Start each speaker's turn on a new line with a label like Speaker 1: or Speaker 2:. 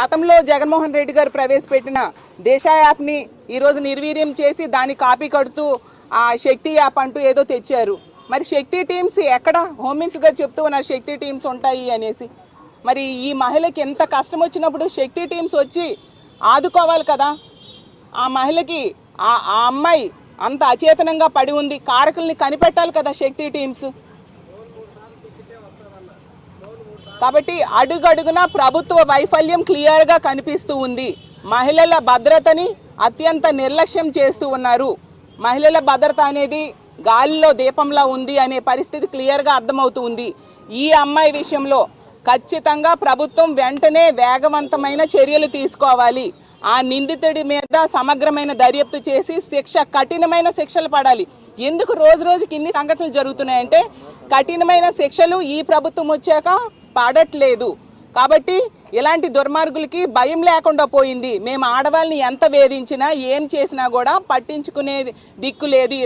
Speaker 1: గతంలో జగన్మోహన్ రెడ్డి గారు ప్రవేశపెట్టిన దేశ యాప్ని ఈరోజు నిర్వీర్యం చేసి దాన్ని కాపీ కడుతూ ఆ శక్తి యాప్ అంటూ ఏదో తెచ్చారు. మరి శక్తి టీమ్స్ ఎక్కడ? హోమ్ మినిస్టర్ గారు చెప్తూ ఉన్నారు శక్తి టీమ్స్ ఉంటాయి అనేసి. మరి ఈ మహిళకి ఎంత కష్టం వచ్చినప్పుడు శక్తి టీమ్స్ వచ్చి ఆదుకోవాలి కదా. ఆ మహిళకి ఆ ఆ అమ్మాయి అంత అచేతనంగా పడి ఉంది. కారకుల్ని కనిపెట్టాలి కదా శక్తి టీమ్స్. కాబట్టి అడుగడుగున ప్రభుత్వ వైఫల్యం క్లియర్గా కనిపిస్తూ ఉంది. మహిళల భద్రతని అత్యంత నిర్లక్ష్యం చేస్తూ ఉన్నారు. మహిళల భద్రత అనేది గాలిలో దీపంలా ఉంది అనే పరిస్థితి క్లియర్గా అర్థమవుతుంది. ఈ అమ్మాయి విషయంలో ఖచ్చితంగా ప్రభుత్వం వెంటనే వేగవంతమైన చర్యలు తీసుకోవాలి. ఆ నిందితుడి మీద సమగ్రమైన దర్యాప్తు చేసి శిక్ష కఠినమైన శిక్షలు పడాలి. ఎందుకు రోజు రోజుకి ఇన్ని సంఘటనలు జరుగుతున్నాయంటే కఠినమైన శిక్షలు ఈ ప్రభుత్వం వచ్చాక పడట్లేదు. కాబట్టి ఇలాంటి దుర్మార్గులకి భయం లేకుండా పోయింది. మేము ఆడవాళ్ళని ఎంత వేధించినా ఏం చేసినా కూడా పట్టించుకునే దిక్కు లేదు ఈ